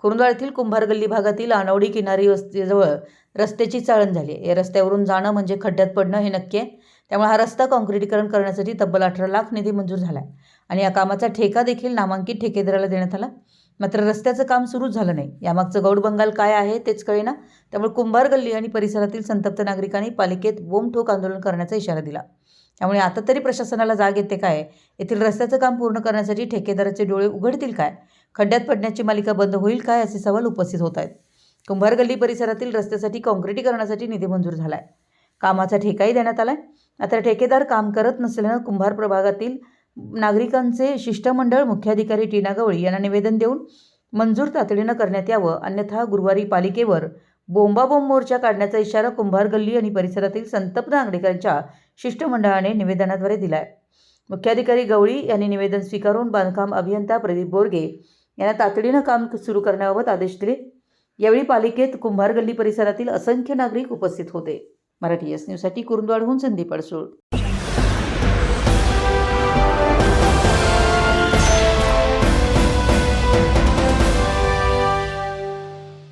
कुरुंदवाड येथील कुंभार गल्ली भागातील आनवडी किनारी वस्तीजवळ रस्त्याची चाळण झाली. आहे या रस्त्यावरून जाणं म्हणजे खड्ड्यात पडणं हे नक्की आहे. त्यामुळे हा रस्ता काँक्रिटीकरण करण्यासाठी तब्बल अठरा लाख निधी मंजूर झाला आहे. आणि या कामाचा ठेका देखील नामांकित ठेकेदाराला देण्यात आला. मात्र रस्त्याचं काम सुरूच झालं नाही. यामागचं गौड बंगाल काय आहे तेच कळेना. त्यामुळे कुंभार गल्ली आणि परिसरातील संतप्त नागरिकांनी पालिकेत बोमठोक आंदोलन करण्याचा इशारा दिला. त्यामुळे आता तरी प्रशासनाला जाग येते काय? येथील रस्त्याचं काम पूर्ण करण्यासाठी ठेकेदाराचे डोळे उघडतील काय? खड्ड्यात पडण्याची मालिका बंद होईल काय असे सवाल उपस्थित होत आहेत. कुंभार गल्ली परिसरातील रस्त्यासाठी काँक्रिटीकरणासाठी निधी मंजूर झाला आहे कामाचा ठेकाही देण्यात आला आहे आता ठेकेदार काम करत नसल्यानं कुंभार प्रभागातील नागरिकांचे शिष्टमंडळ मुख्याधिकारी टीना गवळी यांना निवेदन देऊन मंजूर तातडीनं करण्यात यावं अन्यथा गुरुवारी पालिकेवर बोंबाबोंब मोर्चा काढण्याचा इशारा कुंभार गल्ली आणि परिसरातील संतप्त नागरिकांच्या शिष्टमंडळाने निवेदनाद्वारे दिला आहे मुख्याधिकारी गवळी यांनी निवेदन स्वीकारून बांधकाम अभियंता प्रदीप बोरगे यांना तातडीनं काम सुरू करण्याबाबत आदेश दिले. यावेळी पालिकेत कुंभार गल्ली परिसरातील असंख्य नागरिक उपस्थित होते. मराठी एस न्यूजसाठी कुरुंदवाडहून संदीप अडसूळ.